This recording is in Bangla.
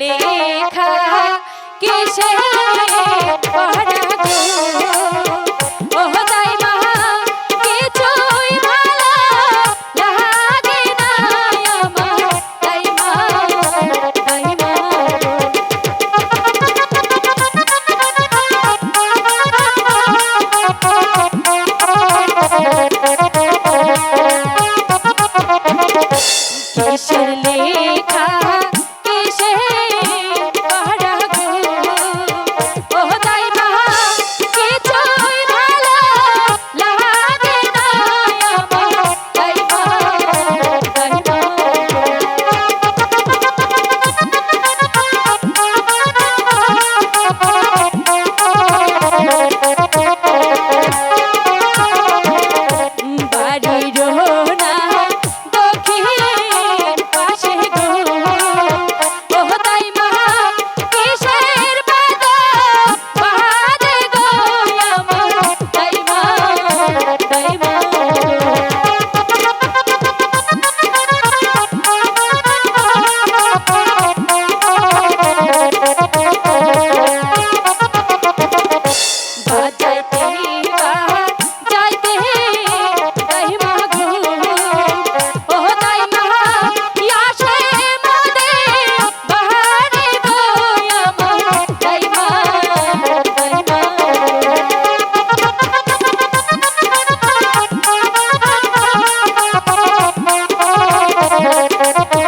লেখা কিসের পরাগো Thank you.